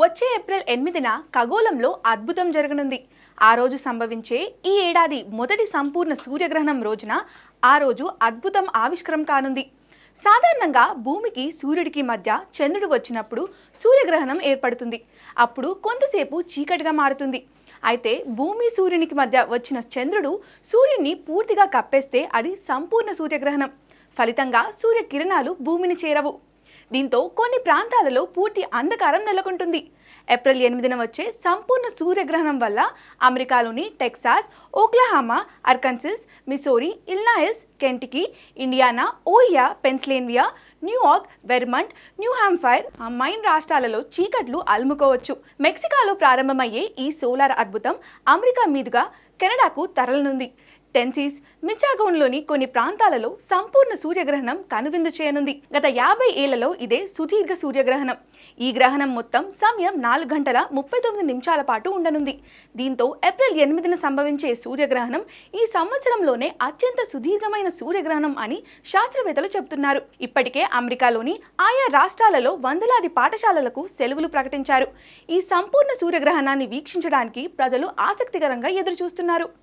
వచ్చే ఏప్రిల్ ఎనిమిదిన ఖగోళంలో అద్భుతం జరగనుంది. ఆ రోజు సంభవించే ఈ ఏడాది మొదటి సంపూర్ణ సూర్యగ్రహణం రోజున ఆ రోజు అద్భుతం ఆవిష్కరం కానుంది. సాధారణంగా భూమికి సూర్యుడికి మధ్య చంద్రుడు వచ్చినప్పుడు సూర్యగ్రహణం ఏర్పడుతుంది. అప్పుడు కొంతసేపు చీకటిగా మారుతుంది. అయితే భూమి సూర్యునికి మధ్య వచ్చిన చంద్రుడు సూర్యుడిని పూర్తిగా కప్పేస్తే అది సంపూర్ణ సూర్యగ్రహణం. ఫలితంగా సూర్యకిరణాలు భూమిని చేరవు. దీంతో కొన్ని ప్రాంతాలలో పూర్తి అంధకారం నెలకొంటుంది. ఏప్రిల్ ఎనిమిదిన వచ్చే సంపూర్ణ సూర్యగ్రహణం వల్ల అమెరికాలోని Texas Oklahoma Arkansas Missouri Illinois Kentucky Indiana Ohio Pennsylvania New York Vermont New Hampshire Maine రాష్ట్రాలలో చీకట్లు అలుముకోవచ్చు. మెక్సికాలో ప్రారంభమయ్యే ఈ సోలార్ అద్భుతం అమెరికా మీదుగా కెనడాకు తరలనుంది. టెన్సీస్ మిచాగోన్లోని కొన్ని ప్రాంతాలలో సంపూర్ణ సూర్యగ్రహణం కనువిందు చేయనుంది. గత యాభై ఏళ్ళలో ఇదే సుదీర్ఘ సూర్యగ్రహణం. ఈ గ్రహణం మొత్తం సమయం నాలుగు గంటల ముప్పై తొమ్మిది నిమిషాల పాటు ఉండనుంది. దీంతో ఏప్రిల్ ఎనిమిదిన సంభవించే సూర్యగ్రహణం ఈ సంవత్సరంలోనే అత్యంత సుదీర్ఘమైన సూర్యగ్రహణం అని శాస్త్రవేత్తలు చెబుతున్నారు. ఇప్పటికే అమెరికాలోని ఆయా రాష్ట్రాలలో వందలాది పాఠశాలలకు సెలవులు ప్రకటించారు. ఈ సంపూర్ణ సూర్యగ్రహణాన్ని వీక్షించడానికి ప్రజలు ఆసక్తికరంగా ఎదురుచూస్తున్నారు.